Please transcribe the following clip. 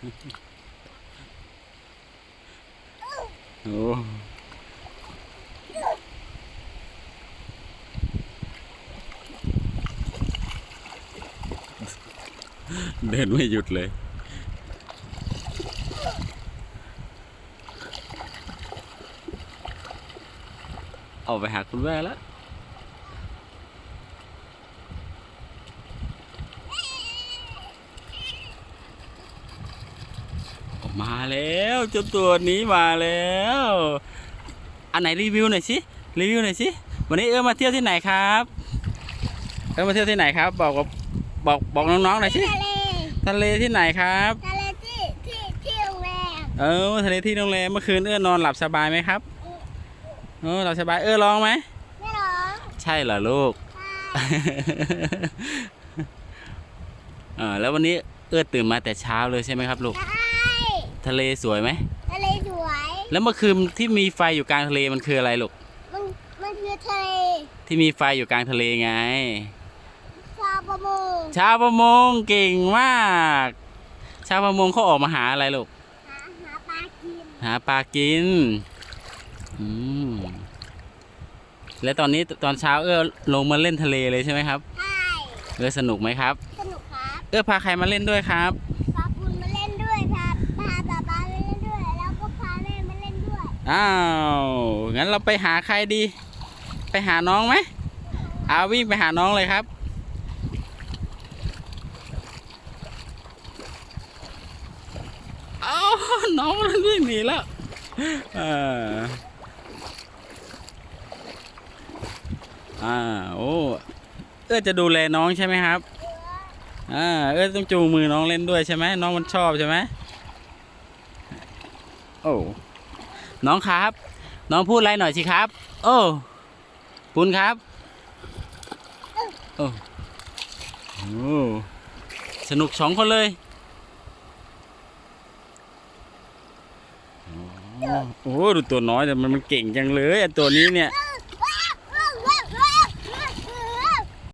โอ้เดินไม่หยุดเลยออกไปหาคุณแม่แล้ว ออก มาแล้วเจ้าตัวนี้มาแล้ว อันไหนรีวิวหน่อยสิรีวิวหน่อยสิวันนี้เออมาเที่ยวที่ไหนครับ เออมาเที่ยวที่ไหนครับ บอกกับบอกบอกน้องๆหน่อยสิทะเลทะเลที่ไหนครับทะเลที่ที่ที่โรงแรมเออทะเลที่โรงแรมเมื่อคืนเออนอนหลับสบายไหมครับเออหลับสบายเออร้องไหมไม่ร้องใช่เหรอลูกค่ะเออแล้ววันนี้เออตื่นมาแต่เช้าเลยใช่ไหมครับลูกใช่ ทะเลสวยไหมทะเลสวย แล้วเมื่อคืนที่มีไฟอยู่กลางทะเลมันคืออะไรลูก มันมันคือทะเล ที่มีไฟอยู่กลางทะเลไง ชาวประมง ชาวประมงเก่งมาก ชาวประมงเขาออกมาหาอะไรลูก หาหาปลากิน หาปลากิน อืม แล้วตอนนี้ตอนเช้าเออลงมาเล่นทะเลเลยใช่ไหมครับ ใช่ เออสนุกไหมครับ สนุกครับ เออพาใครมาเล่นด้วยครับ อ้าว งั้นเราไปหาใครดี ไปหาน้องไหมเอาวิ่งไปหาน้องเลยครับ เอ้าน้องมันวิ่งหนีแล้วเอออ่า โอ้ เอ้อจะดูแลน้องใช่ไหมครับ อ่า เออต้องจูงมือน้องเล่นด้วยใช่ไหม น้องมันชอบใช่ไหมโอ้ น้องครับ น้องพูดอะไรหน่อยสิครับ โอ้ปุณครับ โอ้โอ้สนุกสองคนเลยโอ้ดูตัวน้อยแต่มันมันเก่งจังเลยตัวนี้เนี่ย